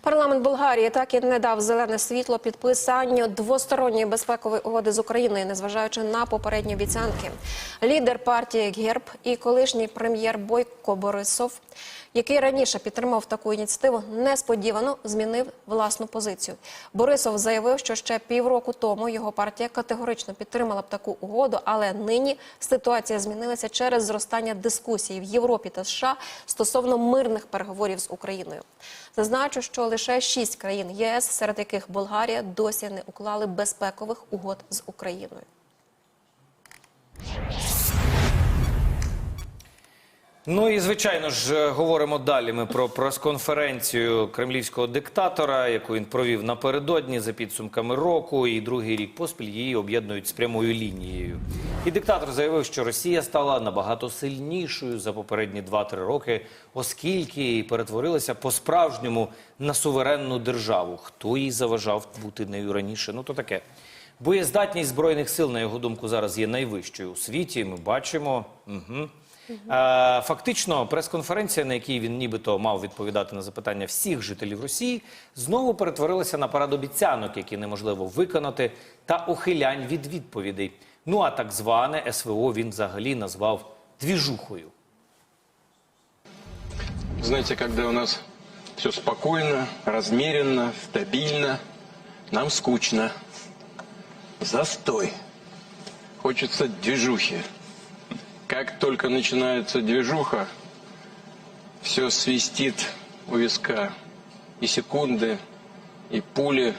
Парламент Болгарії так і не дав зелене світло підписанню двосторонньої безпекової угоди з Україною, незважаючи на попередні обіцянки. Лідер партії ГЕРБ і колишній прем'єр Бойко Борисов, який раніше підтримав таку ініціативу, несподівано змінив власну позицію. Борисов заявив, що ще півроку тому його партія категорично підтримала б таку угоду, але нині ситуація змінилася через зростання дискусій в Європі та США стосовно мирних переговорів з Україною. Зазначу, що лише шість країн ЄС, серед яких Болгарія, досі не уклали безпекових угод з Україною. Ну і звичайно ж говоримо далі. Ми про прес-конференцію кремлівського диктатора, яку він провів напередодні за підсумками року, і другий рік поспіль її об'єднують з прямою лінією. І диктатор заявив, що Росія стала набагато сильнішою за попередні 2-3 роки, оскільки перетворилася по-справжньому на суверенну державу. Хто їй заважав бути нею раніше? Ну то таке. Боєздатність збройних сил, на його думку, зараз є найвищою у світі. Ми бачимо. Угу. Е, Фактично, прес-конференція, на якій він нібито мав відповідати на запитання всіх жителів Росії, знову перетворилася на парад обіцянок, які неможливо виконати, та ухилянь від відповідей. Ну а так зване СВО він взагалі назвав двіжухою. Знаете, когда у нас все спокойно, размеренно, стабильно, нам скучно. Застой. Хочется движухи. Как только начинается движуха, все свистит у виска. И секунды, и пули